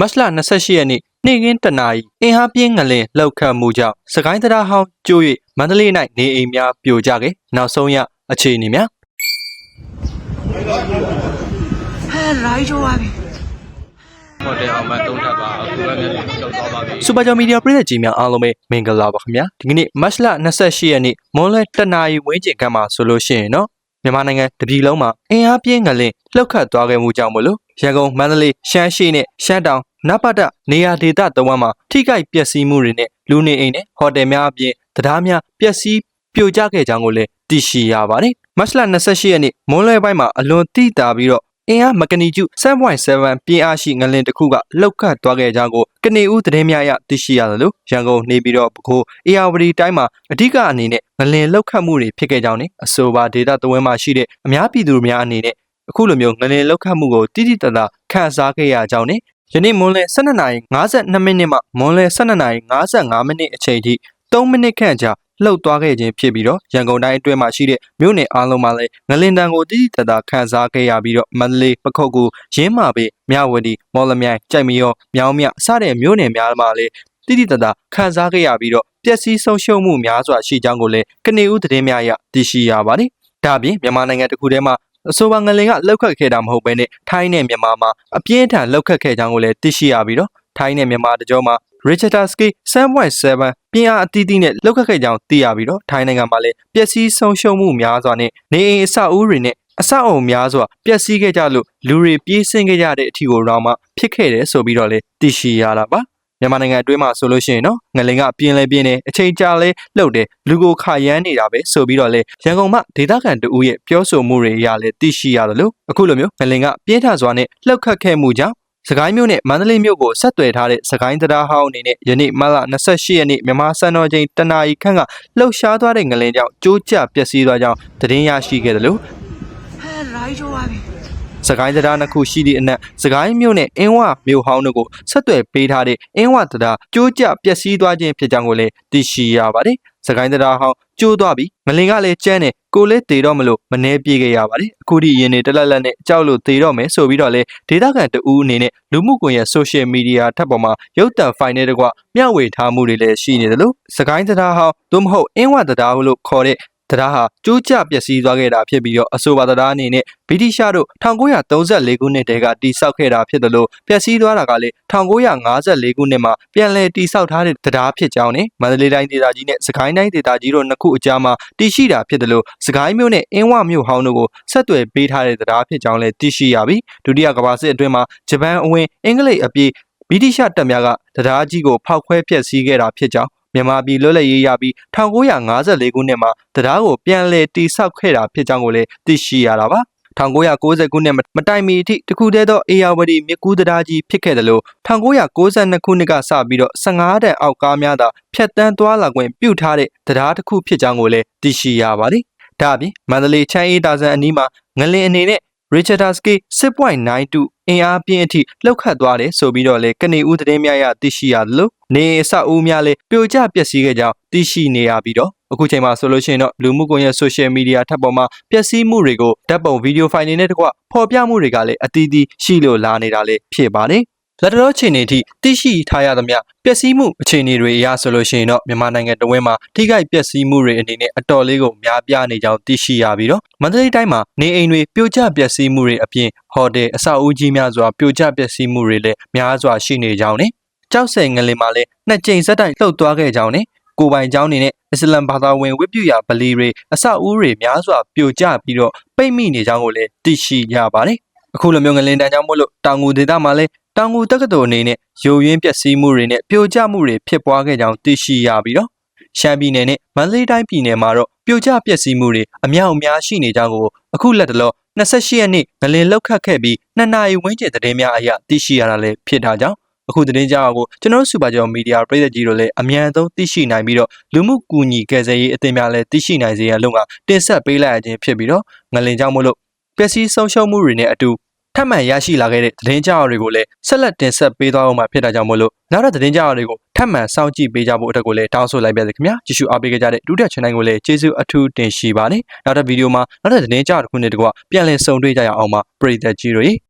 မတ်လ28ရက်နေ့နေ့ကင်းတနာရီအင်ဟာပြင်းငလင်လောက်ခတ်မှုကြောင့်စကိုင်းတရားဟောင်းကျိုး၍မန္တလေး၌နေအိမ်များပြိုကျခဲ့နောက်ဆုံးရအခြေအနေများဟဲ့ရိုင်းချိုးပါပြီဟိုတယ်အောင်မှတုံးထပ်ပါအခုလည်းလည်းကြောက်သွားပါပြီစူပါဂျော်မီဒီယာပရိသတ်ကြီးများအားလုံးပဲမင်္ဂလာပါခင်ဗျာဒီကနေ့မတ်လ28ရက်နေ့မွန်းလွဲတနာရီဝန်းကျင်ကမှဆိုလို့ရှိရင်နော်မြန်မာနိုင်ငံတပြည်လုံးမှာအင်အားပြင်းငလင်လှုပ်ခတ်သွားခဲ့မှုကြောင့်မလို့ရန်ကုန်မန္တလေးရှမ်းရှိနဲ့ရှမ်းတောင် နပတနေရာဒေသတဝမ်းမှာထိခိုက်ပျက်စီးမှုတွေနဲ့လူနေအိမ်နဲ့ဟိုတယ်များအပြင်တရားများပျက်စီးပြိုကျခဲ့ကြောင်းကိုလည်းသိရှိရပါတယ်မတ်လ28ရက်နေ့မွန်းလွဲပိုင်းမှာအလွန်တိတာပြီးတော့အင်အားမကနီကျု7.7ပြင်းအားရှိငလင်တစ်ခုကလောက်ခတ်သွားခဲ့ကြောင်းကိုကနေဦးသတင်းများအရသိရှိရတယ်လို့ရန်ကုန်နေပြီးတော့ပခိုးအေယာဝတီတိုင်းမှာအဓိကအနေနဲ့ငလင်လောက်ခတ်မှုတွေဖြစ်ခဲ့ကြောင်းနဲ့အဆိုပါဒေတာတဝဲမှာရှိတဲ့အများပြည်သူများအနေနဲ့အခုလိုမျိုးငလင်လောက်ခတ်မှုကိုတိတိတတ်တာခန်းစားခဲ့ရကြောင်းနဲ့ ယနေ့မွန်းလယ်12:52မိနစ်မှမွန်းလယ်12:55မိနစ်အချိန်ထိ3မိနစ်ခန့်ကြာလှုပ်သွားခဲ့ခြင်းဖြစ်ပြီးတော့ရန်ကုန်တိုင်းအတွင်းမှာရှိတဲ့မြို့နယ်အားလုံးမှာလည်းငလင်တန်ကိုတိတိတတ်တာခန်းစားခဲ့ရပြီးတော့မန္တလေးပခုတ်ကူရင်းမာပေမြဝတီမော်လမြိုင်ကြိုက်မရောမြောင်းမြစတဲ့မြို့နယ်များမှာလည်းတိတိတတ်တာခန်းစားခဲ့ရပြီးတော့ပျက်စီးဆုံးရှုံးမှုများစွာရှိကြောင်းကိုလည်းကနေဦးသတင်းများအရသိရှိရပါတယ်။ဒါ့အပြင်မြန်မာနိုင်ငံတစ်ခုထဲမှာ အဆိုပါငလင်ကလောက်ခတ်ခဲ့တာမဟုတ်ဘဲနဲ့ထိုင်းနဲ့မြန်မာမှာအပြင်းထန်လောက်ခတ်ခဲ့ကြောင်းကိုလည်းသိရှိရပြီးတော့ထိုင်းနဲ့မြန်မာတကြောမှာ Richter Ski 7.7ပြင်းအားအသီးသီးနဲ့လောက်ခတ်ခဲ့ကြောင်းသိရပြီးတော့ထိုင်းနိုင်ငံမှာလည်းပျက်စီးဆုံးရှုံးမှုများစွာနဲ့နေအိမ်အဆောက်အဦတွေနဲ့အဆောက်အုံများစွာပျက်စီးခဲ့ကြလို့လူတွေပြေးဆင်းခဲ့ကြတဲ့အထီကိုတော့မှဖြစ်ခဲ့တယ်ဆိုပြီးတော့လည်းသိရှိရတာပါ မြန်မာနိုင်ငံအတွင်းမှာဆိုလို့ရှိရင်နော်ငလင်ကပြင်းလဲပြင်းနေအချိန်ကြာလဲလှုပ်တယ်လူကိုခါရမ်းနေတာပဲဆိုပြီးတော့လေရန်ကုန်မှဒေသခံတဦးရဲ့ပြောဆိုမှုတွေအရလည်းသိရှိရတယ်လို့အခုလိုမျိုးငလင်ကပြင်းထန်စွာနဲ့လှုပ်ခတ်ခဲ့မှုကြောင့်စကိုင်းမြို့နဲ့မန္တလေးမြို့ကိုဆက်သွယ်ထားတဲ့စကိုင်းတရားဟောင်းအနေနဲ့ယနေ့မတ်လ28ရက်နေ့မြန်မာစံတော်ချိန်တနာရီခန့်ကလှုပ်ရှားသွားတဲ့ငလင်ကြောင့်ကျိုးကျပျက်စီးသွားကြောင်းသတင်းရရှိခဲ့တယ်လို့ဟဲ့ရိုင်းချိုးပါပြီ စကိုင်းတရားနှစ်ခုရှိသည့်အနက်စကိုင်းမြို့နဲ့အင်းဝမြို့ဟောင်းတို့ကိုဆက်သွယ်ပေးထားတဲ့အင်းဝတရားကျိုးကျပျက်စီးသွားခြင်းဖြစ်ကြောင်းကိုလည်းသိရှိရပါတယ်။စကိုင်းတရားဟောင်းကျိုးသွားပြီးမလင်ကလည်းကျန်းတယ်ကိုလည်းတေတော့မလို့မနှဲပြေးခဲ့ရပါတယ်။အခုဒီရင်နေတလက်လက်နဲ့ကြောက်လို့တေတော့မယ်ဆိုပြီးတော့လေဒေတာကန်တူအနေနဲ့လူမှုကွန်ရက် social media ထပ်ပေါ်မှာရုပ်တံ file နဲ့တကွမျှဝေထားမှုတွေလည်းရှိနေတယ်လို့စကိုင်းတရားဟောင်းသို့မဟုတ်အင်းဝတရားလို့ခေါ်တဲ့ တရားဟာကျိုးကျပျက်စီးသွားခဲ့တာဖြစ်ပြီးတော့အဆိုပါတရားအနေနဲ့ဗြိတိရှားတို့1934ခုနှစ်တည်းကတိစောက်ခဲ့တာဖြစ်တယ်လို့ပျက်စီးသွားတာကလည်း1954ခုနှစ်မှာပြန်လည်တိစောက်ထားတဲ့တရားဖြစ်ကြောင်းနဲ့မန္တလေးတိုင်းဒေသကြီးနဲ့စကိုင်းတိုင်းဒေသကြီးတို့နှစ်ခုအကြားမှာတည်ရှိတာဖြစ်တယ်လို့စကိုင်းမြို့နဲ့အင်းဝမြို့ဟောင်းတို့ကိုဆက်သွယ်ပေးထားတဲ့တရားဖြစ်ကြောင်းလည်းသိရှိရပြီးဒုတိယကမ္ဘာစစ်အတွင်းမှာဂျပန်အဝင်အင်္ဂလိပ်အပြေးဗြိတိရှတပ်များကတရားကြီးကိုဖောက်ခွဲဖျက်ဆီးခဲ့တာဖြစ်ကြောင်း မြန်မာပြည်လွတ်လပ်ရေးရပြီး1954ခုနှစ်မှာတရားကိုပြန်လည်တည်ဆောက်ခဲ့တာဖြစ်ကြောင်းကိုလည်းသိရှိရတာပါ1990ခုနှစ်မတိုင်မီအထိတခုတည်းသောအေယာဝတီမြကူးတရားကြီးဖြစ်ခဲ့တယ်လို့1992ခုနှစ်ကစပြီးတော့15တန်အောက်ကားများသာဖြတ်တန်းသွားလာခွင့်ပြုထားတဲ့တရားတစ်ခုဖြစ်ကြောင်းကိုလည်းသိရှိရပါတယ်။ဒါအပြင်မန္တလေးချမ်းအေးတာဆန်အနီးမှာငလင်အနေနဲ့ Richardsky 6.92အင်အားပြင်းအထိလှုပ်ခတ်သွားတယ်ဆိုပြီးတော့လေကနေဦးသတင်းများရသိရှိရတယ်လို့နေအဆောက်အဦများလည်းပြိုကျပျက်စီးခဲ့ကြောင်းသိရှိနေရပြီးတော့အခုချိန်မှာဆိုလို့ရှိရင်တော့လူမှုကွန်ရက် social media ထပ်ပေါ်မှာပျက်စီးမှုတွေကိုဓာတ်ပုံဗီဒီယိုဖိုင်တွေနဲ့တကွဖော်ပြမှုတွေကလည်းအသီးသီးရှိလို့လာနေတာလည်းဖြစ်ပါတယ် လက်တော်ချိန်နေအထိသိရှိထားရသမျှပျက်စီးမှုအခြေအနေတွေအရဆိုလို့ရှိရင်တော့မြန်မာနိုင်ငံတဝင်းမှာထိခိုက်ပျက်စီးမှုတွေအနေနဲ့အတော်လေးကိုများပြားနေကြောင်းသိရှိရပြီးတော့မန္တလေးတိုင်းမှာနေအိမ်တွေပြိုကျပျက်စီးမှုတွေအပြင်ဟိုတယ်အဆောက်အဦကြီးများစွာပြိုကျပျက်စီးမှုတွေလည်းများစွာရှိနေကြောင်းနဲ့ကြောက်စင်ငလင်မှာလည်းနှစ်ကြိမ်ဆက်တိုက်လှုပ်သွားခဲ့ကြောင်းနဲ့ကိုပိုင်ကျောင်းနေနဲ့အစ္စလမ်ဘာသာဝင်ဝတ်ပြုရာဗလီတွေအဆောက်အဦတွေများစွာပြိုကျပြီးတော့ပိတ်မိနေကြောင်းကိုလည်းသိရှိရပါတယ်အခုလိုမျိုးငလင်တန်းကြောင့်မို့လို့တောင်ငူဒေသမှာလည်း တောင်ငူတက္ကသိုလ်အနေနဲ့ယိုယွင်းပျက်စီးမှုတွေနဲ့ပြိုကျမှုတွေဖြစ်ပွားခဲ့ကြောင်းသိရှိရပြီးတော့ရှမ်းပြည်နယ်နဲ့မန္တလေးတိုင်းပြည်နယ်မှာတော့ပြိုကျပျက်စီးမှုတွေအများအများရှိနေကြောင်းကိုအခုလက်တလော28ရက်နေ့ငလင်လောက်ခတ်ခဲ့ပြီးနှစ်နာရီဝန်းကျင်သတင်းများအရသိရှိရတာလည်းဖြစ်တာကြောင့်အခုသတင်းကြောင်ကိုကျွန်တော်တို့စူပါကျော်မီဒီယာပြည်သက်ကြီးတို့လည်းအမြန်ဆုံးသိရှိနိုင်ပြီးတော့လူမှုကူညီကယ်ဆယ်ရေးအသင်းများလည်းသိရှိနိုင်စေရန်လုံကတင်ဆက်ပေးလိုက်ရခြင်းဖြစ်ပြီးတော့ငလင်ကြောင့်မို့လို့ပျက်စီးဆုံးရှုံးမှုတွေနဲ့အတူ ထပ်မံရရှိလာခဲ့တဲ့သတင်းကြောင်တွေကိုလည်းဆက်လက်တင်ဆက်ပေးသွားအောင်မှာဖြစ်တာကြောင့်မို့လို့နောက်တဲ့သတင်းကြောင်တွေကိုထပ်မံစောင့်ကြည့်ပေးကြဖို့အတွက်ကိုလည်းတောင်းဆိုလိုက်ပါရစေခင်ဗျာကြည့်ရှုအားပေးကြတဲ့ဒုတိယ channel ကိုလည်းကျေးဇူးအထူးတင်ရှိပါတယ်နောက်တဲ့ဗီဒီယိုမှာနောက်တဲ့သတင်းကြောင်တစ်ခုနဲ့တကွပြန်လည်ဆုံတွေ့ကြရအောင်ပါပရိသတ်ကြီးတို့